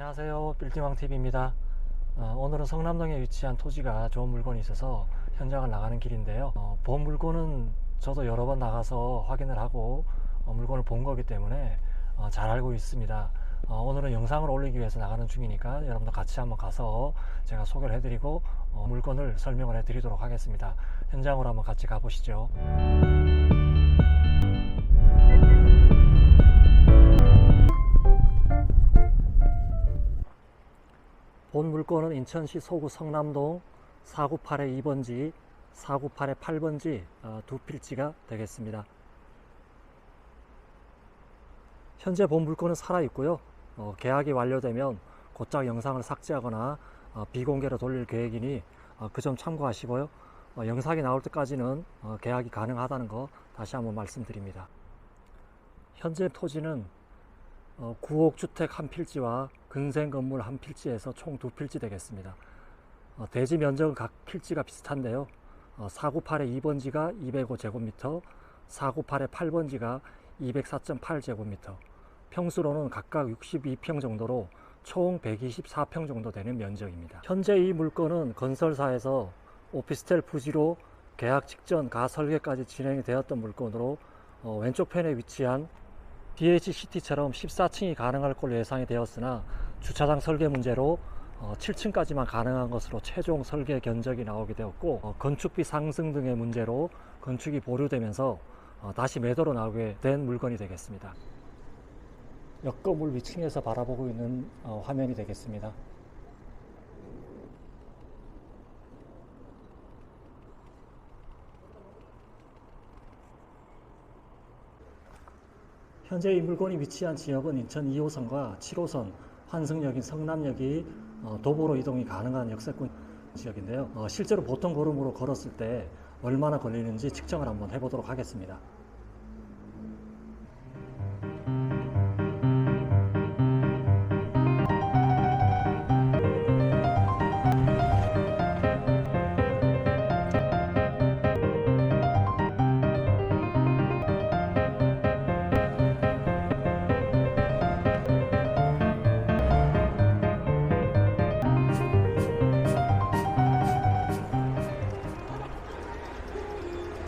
안녕하세요. 빌딩왕TV입니다. 어, 오늘은 성남동에 위치한 토지가 좋은 물건이 있어서 현장을 나가는 길인데요. 어, 본 물건은 저도 여러 번 나가서 확인을 하고 어, 물건을 본 거기 때문에 어, 잘 알고 있습니다. 어, 오늘은 영상을 올리기 위해서 나가는 중이니까 여러분도 같이 한번 가서 제가 소개를 해드리고 어, 물건을 설명을 해드리도록 하겠습니다. 현장으로 한번 같이 가보시죠. 물건은 인천시 소구 성남동 498의 2번지, 498의 8번지 어, 두 필지가 되겠습니다. 현재 본 물건은 살아 있고요. 어, 계약이 완료되면 곧장 영상을 삭제하거나 어, 비공개로 돌릴 계획이니 그점 참고하시고요. 어, 영상이 나올 때까지는 어, 계약이 가능하다는 거 다시 한번 말씀드립니다. 현재 토지는 어, 9옥 주택 한 필지와 근생 건물 한 필지에서 총 두 필지 되겠습니다. 어, 대지 면적은 각 필지가 비슷한데요. 어, 498의 2번지가 205제곱미터, 498의 8번지가 204.8제곱미터. 평수로는 각각 62평 정도로 총 124평 정도 되는 면적입니다. 현재 이 물건은 건설사에서 오피스텔 부지로 계약 직전 가설계까지 진행이 되었던 물건으로 어, 왼쪽 편에 위치한 DHCT처럼 14층이 가능할 걸로 예상이 되었으나 주차장 설계 문제로 어, 7층까지만 가능한 것으로 최종 설계 견적이 나오게 되었고 어, 건축비 상승 등의 문제로 건축이 보류되면서 어, 다시 매도로 나오게 된 물건이 되겠습니다. 옆건물 위층에서 바라보고 있는 어, 화면이 되겠습니다. 현재 이 물건이 위치한 지역은 인천 2호선과 7호선, 환승역인 성남역이 어, 도보로 이동이 가능한 역세권 지역인데요. 어, 실제로 보통 걸음으로 걸었을 때 얼마나 걸리는지 측정을 한번 해보도록 하겠습니다.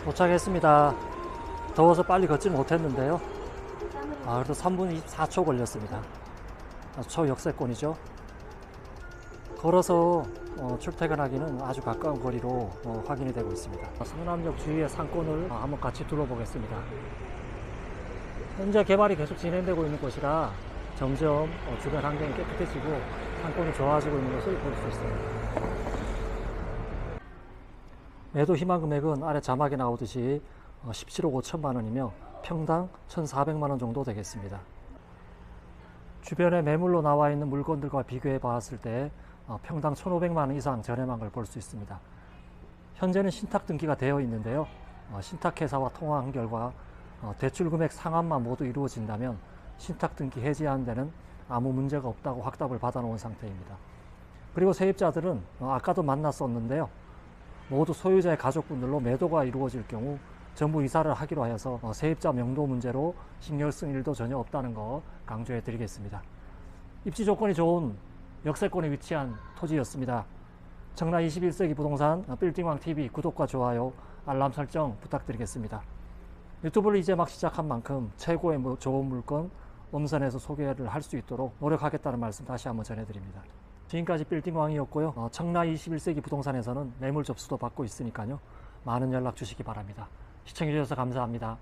도착했습니다. 더워서 빨리 걷지 못했는데요. 아, 그래도 3분 24초 걸렸습니다. 아주 초역세권이죠. 걸어서 어, 출퇴근하기는 아주 가까운 거리로 어, 확인이 되고 있습니다. 성남역 주위의 상권을 어, 한번 같이 둘러보겠습니다. 현재 개발이 계속 진행되고 있는 곳이라 점점 어, 주변 환경이 깨끗해지고 상권이 좋아지고 있는 것을 볼 수 있습니다. 매도 희망 금액은 아래 자막에 나오듯이 어, 17억 5천만 원이며 평당 1,400만 원 정도 되겠습니다. 주변에 매물로 나와 있는 물건들과 비교해 봤을 때 어, 평당 1,500만 원 이상 저렴한 걸 볼 수 있습니다. 현재는 신탁 등기가 되어 있는데요. 어, 신탁회사와 통화한 결과 어, 대출 금액 상환만 모두 이루어진다면 신탁 등기 해지하는 데는 아무 문제가 없다고 확답을 받아놓은 상태입니다. 그리고 세입자들은 어, 아까도 만났었는데요. 모두 소유자의 가족분들로 매도가 이루어질 경우 전부 이사를 하기로 하여서 어, 세입자 명도 문제로 신경 쓸 일도 전혀 없다는 거 강조해 드리겠습니다. 입지 조건이 좋은 역세권에 위치한 토지였습니다. 청라 21세기 부동산 어, 빌딩왕 TV 구독과 좋아요, 알람 설정 부탁드리겠습니다. 유튜브를 이제 막 시작한 만큼 최고의 뭐 좋은 물건 엄선해서 소개를 할 수 있도록 노력하겠다는 말씀 다시 한번 전해드립니다. 지금까지 빌딩왕이었고요. 어, 청라 21세기 부동산에서는 매물 접수도 받고 있으니까요. 많은 연락 주시기 바랍니다. 시청해주셔서 감사합니다.